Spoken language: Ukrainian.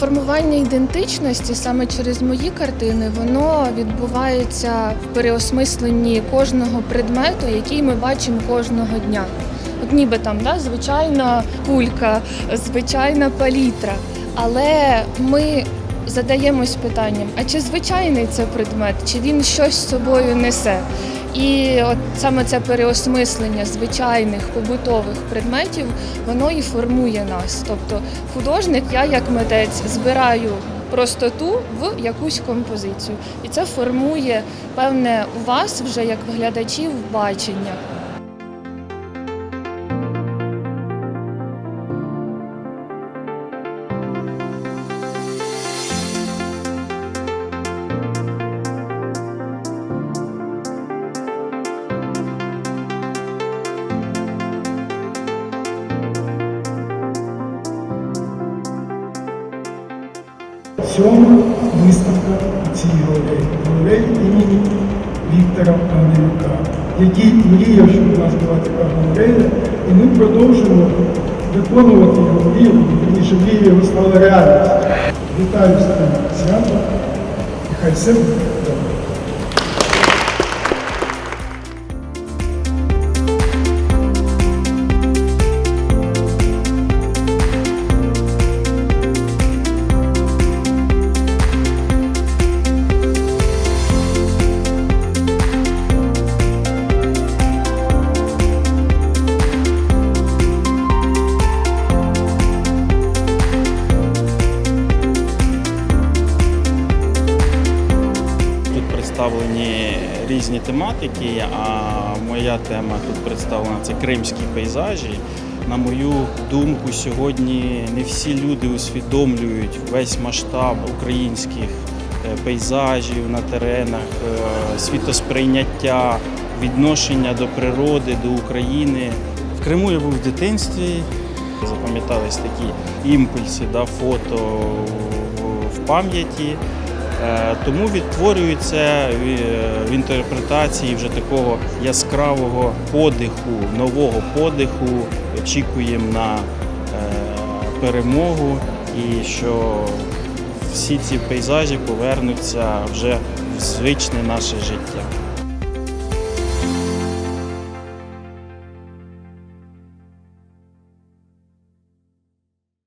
Формування ідентичності саме через мої картини, воно відбувається в переосмисленні кожного предмету, який ми бачимо кожного дня. От ніби там да, звичайна кулька, звичайна палітра. Але ми задаємось питанням: а чи звичайний це предмет, чи він щось з собою несе? І от саме це переосмислення звичайних побутових предметів, воно і формує нас. Тобто художник, я як митець збираю простоту в якусь композицію. І це формує певне у вас вже як глядачів бачення. Сьома виставка у цій галереї. Галереї імені Віктора Андрюка, який мріяв, щоб у нас була така галерея, і ми продовжуємо виконувати його мрію, щоб мрія його стала реальністю. Вітаю з цим святом, і хай все буде Тут представлені різні тематики, а моя тема тут представлена це кримські пейзажі. На мою думку, сьогодні не всі люди усвідомлюють весь масштаб українських е, пейзажів на теренах, е, світосприйняття, відношення до природи, до України. В Криму я був в дитинстві, запам'ятались такі імпульси, да, фото в- в пам'яті. Е, Тому відтворюється в в інтерпретації вже такого яскравого подиху, нового подиху. Очікуємо на е, перемогу і що всі ці пейзажі повернуться вже в звичне наше життя.